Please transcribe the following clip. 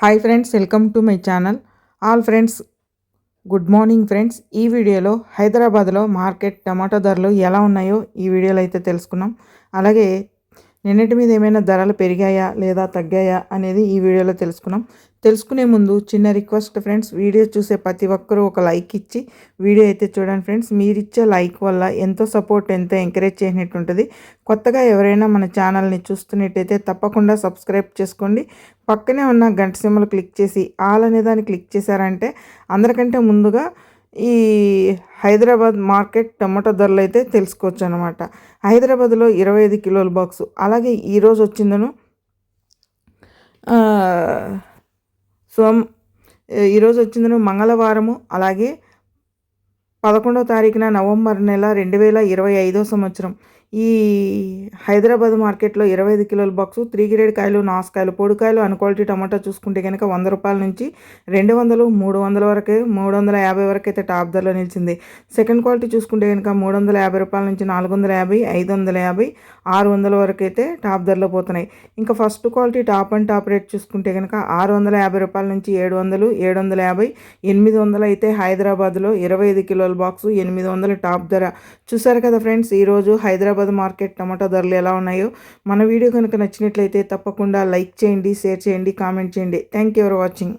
Hi friends welcome to my channel all friends good morning friends ఈ వీడియోలో హైదరాబాద్లో market tomato ధరలు ఎలా ఉన్నాయో ఈ వీడియోలో అయితే తెలుసుకున్నాం. అలాగే నిన్నటి మీద ఏమైనా ధరలు పెరిగాయా లేదా తగ్గాయా అనేది ఈ వీడియోలో తెలుసుకున్నాం. తెలుసుకునే ముందు చిన్న రిక్వెస్ట్ ఫ్రెండ్స్ వీడియో చూసే ప్రతి ఒక్కరూ ఒక లైక్ ఇచ్చి వీడియో అయితే చూడండి ఫ్రెండ్స్. మీరిచ్చే లైక్ వల్ల ఎంతో సపోర్ట్ ఎంతో ఎంకరేజ్ చేసినట్టు ఉంటుంది. కొత్తగా ఎవరైనా మన ఛానల్ని చూస్తున్నట్టయితే తప్పకుండా సబ్స్క్రైబ్ చేసుకోండి. పక్కనే ఉన్న గంట సింబల్ క్లిక్ చేసి ఆల్ అనే దాన్ని క్లిక్ చేశారంటే అందరికంటే ముందుగా ఈ హైదరాబాద్ మార్కెట్ టమాటో ధరలు అయితే తెలుసుకోవచ్చు అనమాట హైదరాబాద్లో ఇరవై ఐదు కిలోల బాక్సు. అలాగే ఈరోజు వచ్చిందను సోమ్ ఈరోజు వచ్చిందను మంగళవారము. అలాగే పదకొండవ తారీఖున నవంబర్ నెల రెండు వేల ఇరవై ఐదో సంవత్సరం. ఈ హైదరాబాద్ మార్కెట్లో ఇరవై ఐదు కిలోల బాక్సు త్రీ గ్రేడ్ కాయలు నాసుకాయలు పొడికాయలు అన్ క్వాలిటీ టమాటా చూసుకుంటే కనుక వంద రూపాయల నుంచి రెండు వందలు మూడు వందల వరకే మూడు వందల యాభై వరకు అయితే టాప్ ధరలో నిలిచింది. సెకండ్ క్వాలిటీ చూసుకుంటే కనుక మూడు వందల యాభై రూపాయల నుంచి నాలుగు వందల యాభై ఐదు వందల యాభై ఆరు వందల వరకు అయితే టాప్ ధరలో పోతున్నాయి. ఇంకా first quality top and top rate చూసుకుంటే కనుక ఆరు వందల యాభై రూపాయల నుంచి ఏడు వందలు ఏడు వందల యాభై ఎనిమిది వందలు అయితే హైదరాబాద్లో ఇరవై ఐదు కిలోల బాక్సు ఎనిమిది వందల టాప్ ధర. చూసారు కదా ఫ్రెండ్స్ ఈరోజు హైదరాబాద్ హైదరాబాద్ మార్కెట్ టమాటా ధరలు ఎలా ఉన్నాయో మన వీడియో కనుక నచ్చినట్లయితే తప్పకుండా లైక్ చేయండి షేర్ చేయండి కామెంట్ చేయండి. Thank you for watching